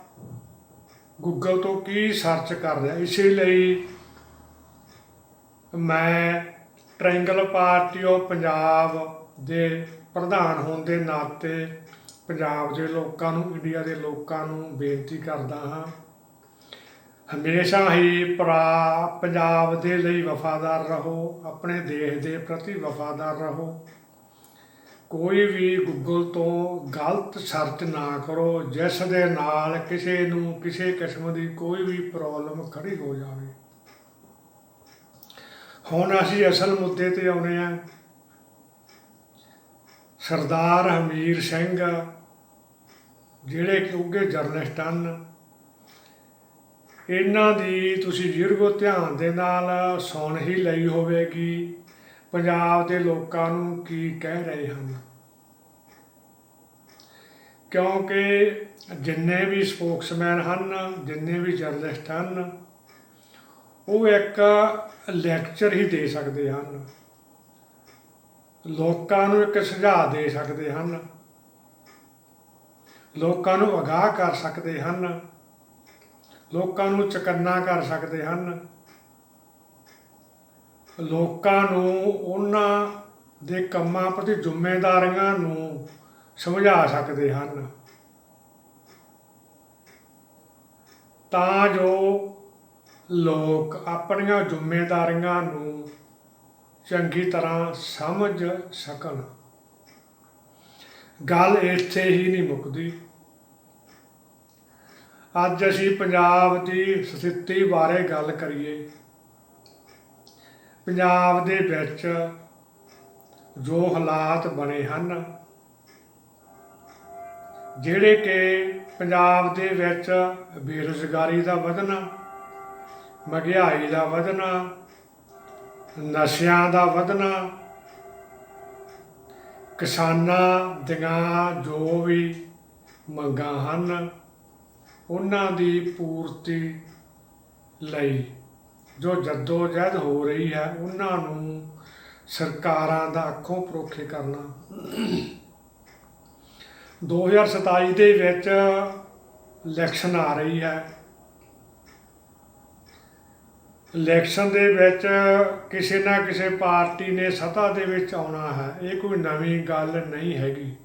ਗੂਗਲ ਤੋਂ ਕੀ ਸਰਚ ਕਰ ਰਿਹਾ, ਇਸੇ ਲਈ ਮੈਂ ਟ੍ਰਾਇੰਗਲ ਪਾਰਟੀ ਆਫ ਪੰਜਾਬ ਦੇ ਪ੍ਰਧਾਨ ਹੋਣ ਦੇ ਨਾਤੇ ਪੰਜਾਬ ਦੇ ਲੋਕਾਂ ਨੂੰ ਇੰਡੀਆ ਦੇ ਲੋਕਾਂ ਨੂੰ ਬੇਨਤੀ ਕਰਦਾ ਹਾਂ। ਹਮੇਸ਼ਾ ਹੀ ਭਰਾ, ਪੰਜਾਬ ਦੇ ਲਈ ਵਫਾਦਾਰ ਰਹੋ, ਆਪਣੇ ਦੇਸ਼ ਦੇ ਪ੍ਰਤੀ ਵਫਾਦਾਰ ਰਹੋ। ਕੋਈ ਵੀ ਗੂਗਲ ਤੋਂ ਗਲਤ ਸਰਚ ਨਾ ਕਰੋ, ਜਿਸ ਦੇ ਨਾਲ ਕਿਸੇ ਨੂੰ ਕਿਸੇ ਕਿਸਮ ਦੀ ਕੋਈ ਵੀ ਪ੍ਰੋਬਲਮ ਖੜੀ ਹੋ ਜਾਵੇ। ਹੁਣ ਅਸੀਂ ਅਸਲ ਮੁੱਦੇ ਤੇ ਆਉਨੇ ਆ। ਸਰਦਾਰ ਹਮੀਰ ਸਿੰਘ, ਜਿਹੜੇ ਕਿ ਉੱਗੇ ਜਰਨਲਿਸਟ ਹਨ, ਇਹਨਾਂ ਦੀ ਤੁਸੀਂ ਵੀਡੀਓ ਧਿਆਨ ਦੇ ਨਾਲ ਸੁਣ ਹੀ ਲਈ ਹੋਵੇਗੀ। ਪੰਜਾਬ ਦੇ ਲੋਕਾਂ ਨੂੰ ਕੀ ਕਹਿ ਰਹੇ ਹਨ? ਕਿਉਂਕਿ ਜਿੰਨੇ ਵੀ ਸਪੋਕਸਮੈਨ ਹਨ, ਜਿੰਨੇ ਵੀ ਜਰਨਲਿਸਟ ਹਨ, ਉਹ ਇੱਕ ਲੈਕਚਰ ਹੀ ਦੇ ਸਕਦੇ ਹਨ। ਲੋਕਾਂ ਨੂੰ ਇੱਕ ਸੁਝਾਅ ਦੇ ਸਕਦੇ ਹਨ। ਲੋਕਾਂ ਨੂੰ ਅਗਾਹ ਕਰ ਸਕਦੇ ਹਨ। ਲੋਕਾਂ ਨੂੰ ਚਕੰਨਾ ਕਰ ਸਕਦੇ ਹਨ। ਲੋਕਾਂ ਨੂੰ, ਉਹਨਾਂ ਦੇ ਕੰਮਾਂ ਪ੍ਰਤੀ ਜ਼ਿੰਮੇਵਾਰੀਆਂ ਨੂੰ ਸਮਝਾ ਸਕਦੇ ਹਨ। ਤਾਂ ਜੋ ਲੋਕ ਆਪਣੀਆਂ ਜ਼ਿੰਮੇਵਾਰੀਆਂ ਨੂੰ ਚੰਗੀ ਤਰ੍ਹਾਂ ਸਮਝ ਸਕਣ। ਗੱਲ ਇੱਥੇ ਹੀ ਨਹੀਂ ਮੁੱਕਦੀ। ਅੱਜ ਅਸੀਂ ਪੰਜਾਬ ਦੀ ਸਥਿਤੀ ਬਾਰੇ ਗੱਲ ਕਰੀਏ। ਪੰਜਾਬ ਦੇ ਵਿੱਚ ਜੋ ਹਾਲਾਤ ਬਣੇ ਹਨ, ਜਿਹੜੇ ਕਿ ਪੰਜਾਬ ਦੇ ਵਿੱਚ ਬੇਰੁਜ਼ਗਾਰੀ ਦਾ ਵਧਣਾ, ਮਹਿੰਗਾਈ ਦਾ ਵਧਣਾ, ਨਸ਼ਿਆਂ ਦਾ ਵਧਣਾ, ਕਿਸਾਨਾਂ ਦੀਆਂ ਜੋ ਵੀ ਮੰਗਾਂ ਹਨ, ਉਹਨਾਂ ਦੀ ਪੂਰਤੀ ਲਈ ਜੋ ਜੱਦੋ ਜਹਿਦ ਹੋ ਰਹੀ ਹੈ, ਉਹਨਾਂ ਨੂੰ ਸਰਕਾਰਾਂ ਦਾ ਅੱਖੋਂ ਪਰੋਖੇ ਕਰਨਾ। 2027 ਦੇ ਵਿੱਚ ਇਲੈਕਸ਼ਨ ਆ ਰਹੀ ਹੈ। ਇਲੈਕਸ਼ਨ ਦੇ ਵਿੱਚ ਕਿਸੇ ਨਾ ਕਿਸੇ ਪਾਰਟੀ ਨੇ ਸੱਤਾ ਦੇ ਵਿੱਚ ਆਉਣਾ ਹੈ, ਇਹ ਕੋਈ ਨਵੀਂ ਗੱਲ ਨਹੀਂ ਹੈਗੀ।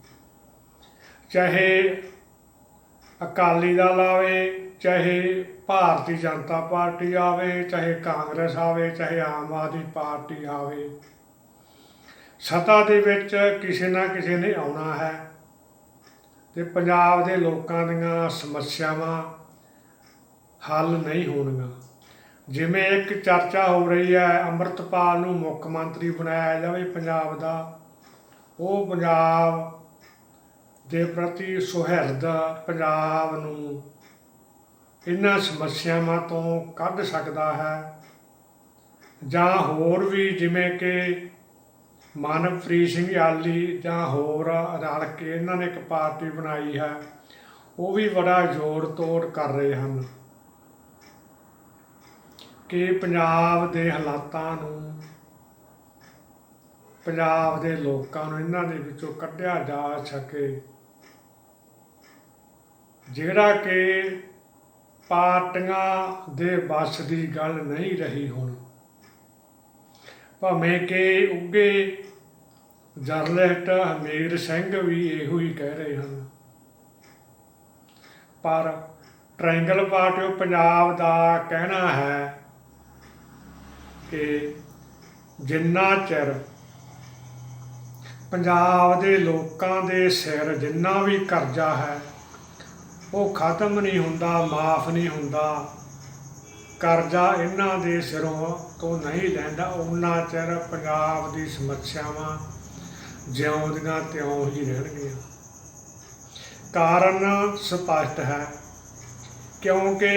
ਚਾਹੇ ਅਕਾਲੀ ਦਲ ਆਵੇ, ਚਾਹੇ ਭਾਰਤੀ ਜਨਤਾ ਪਾਰਟੀ ਆਵੇ, ਚਾਹੇ ਕਾਂਗਰਸ ਆਵੇ, ਚਾਹੇ ਆਮ ਆਦਮੀ ਪਾਰਟੀ ਆਵੇ। ਸੱਤਾ ਦੇ ਵਿੱਚ ਕਿਸੇ ਨਾ ਕਿਸੇ ਨੇ ਆਉਣਾ ਹੈ ਤੇ ਪੰਜਾਬ ਦੇ ਲੋਕਾਂ ਦੀਆਂ ਸਮੱਸਿਆਵਾਂ ਹੱਲ ਨਹੀਂ ਹੋਣਗੀਆਂ। ਜਿਵੇਂ ਇੱਕ ਚਰਚਾ ਹੋ ਰਹੀ ਹੈ, ਅੰਮ੍ਰਿਤਪਾਲ ਨੂੰ ਮੁੱਖ ਮੰਤਰੀ ਬਣਾਇਆ ਜਾਵੇ ਪੰਜਾਬ ਦਾ, ਉਹ ਪੰਜਾਬ ਦੇ ਪ੍ਰਤੀ ਸੁਹਿਰਦ ਪੰਜਾਬ ਨੂੰ ਇਹਨਾਂ ਸਮੱਸਿਆਵਾਂ ਤੋਂ ਕੱਢ ਸਕਦਾ ਹੈ ਜਾਂ ਹੋਰ ਵੀ ਜਿਵੇਂ ਕਿ ਮਾਨਵਪ੍ਰੀਤ ਸਿੰਘ ਆਲੀ ਜਾਂ ਹੋਰ ਰਲ ਕੇ ਇਹਨਾਂ ਨੇ ਇੱਕ ਪਾਰਟੀ ਬਣਾਈ ਹੈ, ਉਹ ਵੀ ਬੜਾ ਜ਼ੋਰ ਤੋੜ ਕਰ ਰਹੇ ਹਨ ਕਿ ਪੰਜਾਬ ਦੇ ਹਾਲਾਤਾਂ ਨੂੰ, ਪੰਜਾਬ ਦੇ ਲੋਕਾਂ ਨੂੰ ਇਹਨਾਂ ਦੇ ਵਿੱਚੋਂ ਕੱਢਿਆ ਜਾ ਸਕੇ। ਜਿਹੜਾ ਕਿ ਪਾਰਟੀਆਂ ਦੇ ਵੱਸ ਦੀ ਗੱਲ ਨਹੀਂ ਰਹੀ ਹੁਣ। ਭਾਵੇਂ ਕਿ ਉੱਗੇ ਜਰਨਲਿਸਟ ਹਮੀਰ ਸਿੰਘ ਵੀ ਇਹੋ ਹੀ ਕਹਿ ਰਹੇ ਹਨ। ਪਰ ਟ੍ਰਾਇੰਗਲ ਪਾਰਟੀ ਆਫ ਪੰਜਾਬ ਦਾ ਕਹਿਣਾ ਹੈ ਕਿ ਜਿੰਨਾ ਚਿਰ ਪੰਜਾਬ ਦੇ ਲੋਕਾਂ ਦੇ ਸਿਰ ਜਿੰਨਾ ਵੀ ਕਰਜ਼ਾ ਹੈ ਉਹ ਖਤਮ ਨਹੀਂ ਹੁੰਦਾ, ਮਾਫ ਨਹੀਂ ਹੁੰਦਾ। ਕਰਜ਼ਾ ਇਹਨਾਂ ਦੇ ਸਿਰੋਂ ਤੋਂ ਨਹੀਂ ਲੈਂਦਾ? ਉਹਨਾਂ ਚਿਰ ਪੰਜਾਬ ਦੀ ਸਮੱਸਿਆਵਾਂ ਜਿਉਂਦੀਆਂ ਤਿਉਂ ਹੀ ਰਹਿਣਗੀਆਂ। ਕਾਰਨ ਸਪਸ਼ਟ ਹੈ, ਕਿਉਂਕਿ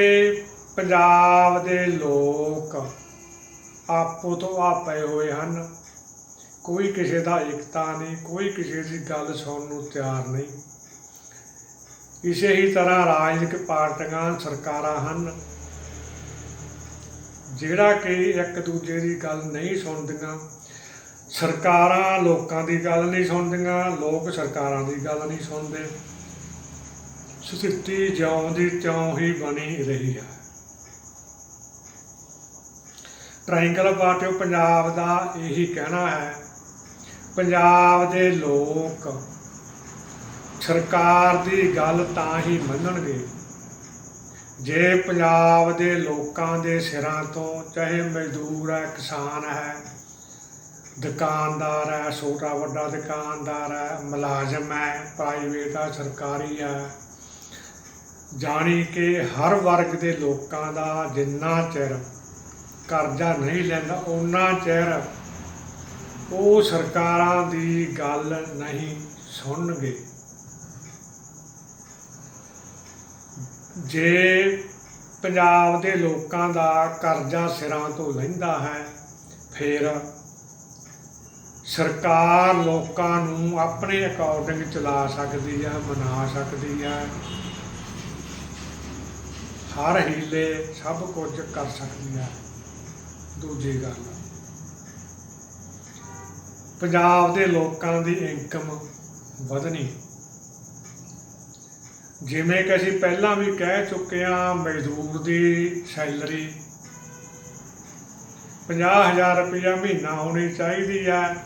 ਪੰਜਾਬ ਦੇ ਲੋਕ ਆਪੋ ਤੋਂ ਆਪ ਪਏ ਹੋਏ ਹਨ। ਕੋਈ ਕਿਸੇ ਦਾ ਇਕਤਾ ਨਹੀਂ, ਕੋਈ ਕਿਸੇ ਦੀ ਗੱਲ ਸੁਣਨ ਨੂੰ ਤਿਆਰ ਨਹੀਂ। ਇਸੇ ਹੀ ਤਰ੍ਹਾਂ ਰਾਜਨੀਤਿਕ ਪਾਰਟੀਆਂ ਸਰਕਾਰਾਂ ਹਨ। ਜਿਹੜਾ ਕਿ ਇੱਕ ਦੂਜੇ ਦੀ ਗੱਲ ਨਹੀਂ ਸੁਣਦੀਆਂ। ਸਰਕਾਰਾਂ ਲੋਕਾਂ ਦੀ ਗੱਲ ਨਹੀਂ ਸੁਣਦੀਆਂ, ਲੋਕ ਸਰਕਾਰਾਂ ਦੀ ਗੱਲ ਨਹੀਂ ਸੁਣਦੇ। ਸਥਿਤੀ ਜਿਉਂ ਦੀ ਤਿਉਂ ਹੀ ਬਣੀ ਰਹੀ ਹੈ। ਟ੍ਰਾਇੰਗਲ ਪਾਰਟੀ ਆਫ ਪੰਜਾਬ ਦਾ ਇਹੀ ਕਹਿਣਾ ਹੈ, ਪੰਜਾਬ ਦੇ ਲੋਕ ਸਰਕਾਰ ਦੀ ਗੱਲ ਤਾਂ ਹੀ ਮੰਨਣਗੇ। ਜੇ ਪੰਜਾਬ ਦੇ ਲੋਕਾਂ ਦੇ ਸਿਰਾਂ ਤੋਂ ਚਾਹੇ ਮਜ਼ਦੂਰ ਹੈ, ਕਿਸਾਨ ਹੈ, ਦੁਕਾਨਦਾਰ ਹੈ, ਛੋਟਾ ਵੱਡਾ ਦੁਕਾਨਦਾਰ ਹੈ, ਮੁਲਾਜ਼ਮ ਹੈ ਪ੍ਰਾਈਵੇਟ ਹੈ, ਸਰਕਾਰੀ ਹੈ, ਜਾਣੀ ਕਿ ਹਰ ਵਰਗ ਦੇ ਲੋਕਾਂ ਦਾ ਜਿੰਨਾ ਚਿਰ ਕਰਜ਼ਾ ਨਹੀਂ ਲੈਂਦਾ ਉਹਨਾਂ ਚਿਰ ਉਹ ਸਰਕਾਰਾਂ ਦੀ ਗੱਲ ਨਹੀਂ ਸੁਣਨਗੇ। ਜੇ ਪੰਜਾਬ ਦੇ ਲੋਕਾਂ ਦਾ ਕਰਜ਼ਾ ਸਿਰਾਂ ਤੋਂ ਲੈਂਦਾ ਹੈ, ਫਿਰ ਸਰਕਾਰ ਲੋਕਾਂ ਨੂੰ ਆਪਣੇ ਅਕੋਰਡਿੰਗ ਚਲਾ ਸਕਦੀ ਹੈ ਬਣਾ ਸਕਦੀ ਹੈ। ਹਰ ਹੀਲੇ ਸਭ ਕੁਝ ਕਰ ਸਕਦੀ ਹੈ। ਦੂਜੀ ਗੱਲ, ਪੰਜਾਬ ਦੇ ਲੋਕਾਂ ਦੀ ਇਨਕਮ ਵਧਣੀ ਜਿਵੇਂ ਕਿ ਅਸੀਂ ਪਹਿਲਾਂ ਵੀ ਕਹਿ ਚੁੱਕੇ ਹਾਂ ਮਜ਼ਦੂਰ ਦੀ ਸੈਲਰੀ 50000 ਰੁਪਇਆ ਮਹੀਨਾ ਹੋਣੀ ਚਾਹੀਦੀ ਹੈ।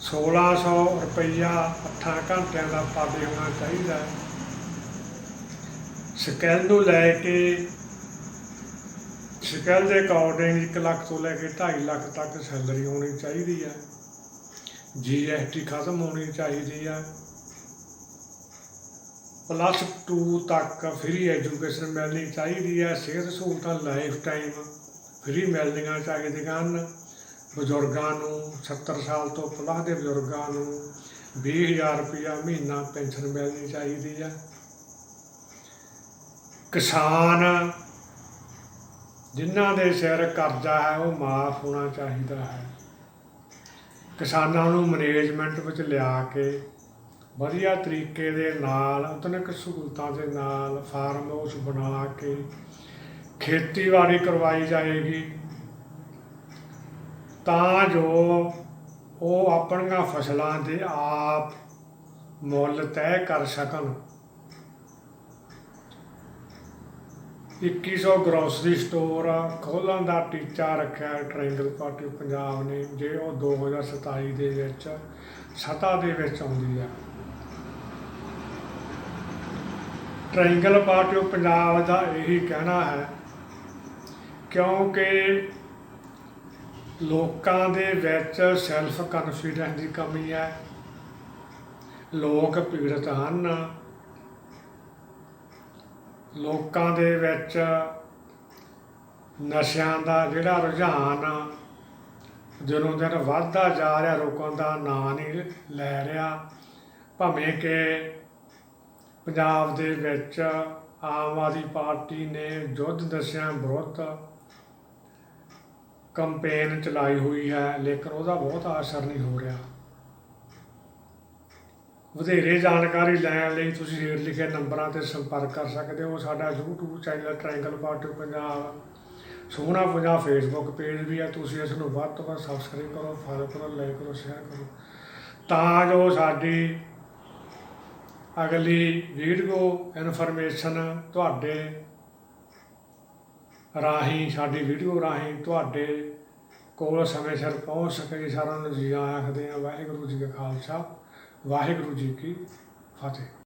1600 ਰੁਪਇਆ 8 ਘੰਟਿਆਂ ਦਾ ਪਾਦੇ ਹੋਣਾ ਚਾਹੀਦਾ ਹੈ। ਸਕਿੱਲ ਨੂੰ ਲੈ ਕੇ, ਸਕਿੱਲ ਦੇ ਅਕੋਰਡਿੰਗ 1 ਲੱਖ ਤੋਂ ਲੈ ਕੇ 2.5 ਲੱਖ ਤੱਕ ਸੈਲਰੀ ਹੋਣੀ ਚਾਹੀਦੀ ਹੈ। ਜੀਐਸਟੀ ਖਤਮ ਹੋਣੀ ਚਾਹੀਦੀ ਹੈ। ਪਲੱਸ 2 ਤੱਕ ਫ੍ਰੀ ਐਜੂਕੇਸ਼ਨ ਮਿਲਣੀ ਚਾਹੀਦੀ ਹੈ, ਸਿਹਤ ਸਹੂਲਤਾਂ ਲਾਈਫ ਟਾਈਮ ਫ੍ਰੀ ਮਿਲਣੀਆਂ ਚਾਹੀਦੀਆਂ ਹਨ। ਬਜ਼ੁਰਗਾਂ ਨੂੰ 70 ਸਾਲ ਤੋਂ ਪਲੱਸ ਦੇ ਬਜ਼ੁਰਗਾਂ ਨੂੰ 20000 ਰੁਪਇਆ ਮਹੀਨਾ ਪੈਨਸ਼ਨ ਮਿਲਣੀ ਚਾਹੀਦੀ ਹੈ। ਕਿਸਾਨ ਜਿਨ੍ਹਾਂ ਦੇ ਸਿਰ ਕਰਜ਼ਾ ਹੈ, ਉਹ ਮਾਫ ਹੋਣਾ ਚਾਹੀਦਾ ਹੈ। ਕਿਸਾਨਾਂ ਨੂੰ ਮੈਨੇਜਮੈਂਟ ਵਿੱਚ ਲਿਆ ਕੇ ਵਧੀਆ ਤਰੀਕੇ ਦੇ ਨਾਲ, ਆਧੁਨਿਕ ਸਹੂਲਤਾਂ ਦੇ ਨਾਲ ਫਾਰਮ ਹਾਊਸ ਬਣਾ ਕੇ ਖੇਤੀਬਾੜੀ ਕਰਵਾਈ ਜਾਏਗੀ। ਤਾਂ ਜੋ ਉਹ ਆਪਣੀਆਂ ਫਸਲਾਂ ਦੇ ਆਪ ਮੁੱਲ ਤੈਅ ਕਰ ਸਕਣ। 2100 ਗਰੋਸਰੀ ਸਟੋਰ ਖੋਲਣ ਦਾ ਟੀਚਾ ਰੱਖਿਆ ਹੈ ਟ੍ਰਾਇੰਗਲ ਪਾਰਟੀ, ਪੰਜਾਬ ਨੇ, ਜੇ ਉਹ 2027 ਦੇ ਵਿੱਚ, ਸਤਾ ਦੇ ਵਿੱਚ ਆਉਂਦੀ ਹੈ। ਟ੍ਰਾਇੰਗਲ ਪਾਰਟੀ ਪੰਜਾਬ ਦਾ ਇਹੀ ਕਹਿਣਾ ਹੈ ਕਿਉਂਕਿ ਲੋਕਾਂ ਦੇ ਵਿੱਚ ਸੈਲਫ ਕਨਫੀਡੈਂਸ ਦੀ ਕਮੀ ਹੈ ਲੋਕ ਪੀੜਤ ਹਨ ਲੋਕਾਂ ਦੇ ਵਿੱਚ ਨਸ਼ਿਆਂ ਦਾ ਜਿਹੜਾ ਰੁਝਾਨ ਆ, ਦਿਨੋਂ ਦਿਨ ਵੱਧਦਾ ਜਾ ਰਿਹਾ ਰੋਕਣ ਦਾ ਨਾਂ ਨਹੀਂ ਲੈ ਰਿਹਾ ਭਾਵੇਂ ਕਿ ਪੰਜਾਬ ਦੇ ਵਿੱਚ ਆਮ ਆਦਮੀ ਪਾਰਟੀ ਨੇ ਯੁੱਧ ਨਸ਼ਿਆਂ ਵਿਰੁੱਧ ਕੰਪੇਨ ਚਲਾਈ ਹੋਈ ਹੈ, ਲੇਕਿਨ ਉਹਦਾ ਬਹੁਤ ਅਸਰ ਨਹੀਂ ਹੋ ਰਿਹਾ। ਵਧੇਰੇ ਜਾਣਕਾਰੀ ਲੈਣ ਲਈ ਤੁਸੀਂ ਹੇਠ ਲਿਖੇ ਨੰਬਰਾਂ ਤੇ ਸੰਪਰਕ ਕਰ ਸਕਦੇ ਹੋ। ਸਾਡਾ YouTube channel triangle party Punjab, ਸੋਹਣਾ ਪੰਜਾਬ ਫੇਸਬੁੱਕ ਪੇਜ ਵੀ ਹੈ। ਤੁਸੀਂ ਇਸ ਨੂੰ ਵੱਧ ਤੋਂ ਵੱਧ ਸਬਸਕ੍ਰਾਈਬ ਕਰੋ ਫੋਲੋ ਕਰੋ ਲਾਈਕ ਕਰੋ ਸ਼ੇਅਰ ਕਰੋ। ਤਾਂ ਜੋ ਸਾਡੀ ਅਗਲੀ ਵੀਡੀਓ ਇਨਫੋਰਮੇਸ਼ਨ ਤੁਹਾਡੇ ਰਾਹੀਂ, ਸਾਡੀ ਵੀਡੀਓ ਰਾਹੀਂ ਤੁਹਾਡੇ ਕੋਲ ਸਮੇਂ ਸਿਰ ਪਹੁੰਚ ਸਕੇ। ਸਾਰਿਆਂ ਨੂੰ ਜੀ ਆਇਆਂ ਆਖਦੇ ਹਾਂ। ਵਾਹਿਗੁਰੂ ਜੀ ਕਾ ਖਾਲਸਾ, ਵਾਹਿਗੁਰੂ ਜੀ ਕੀ ਫਤਿਹ।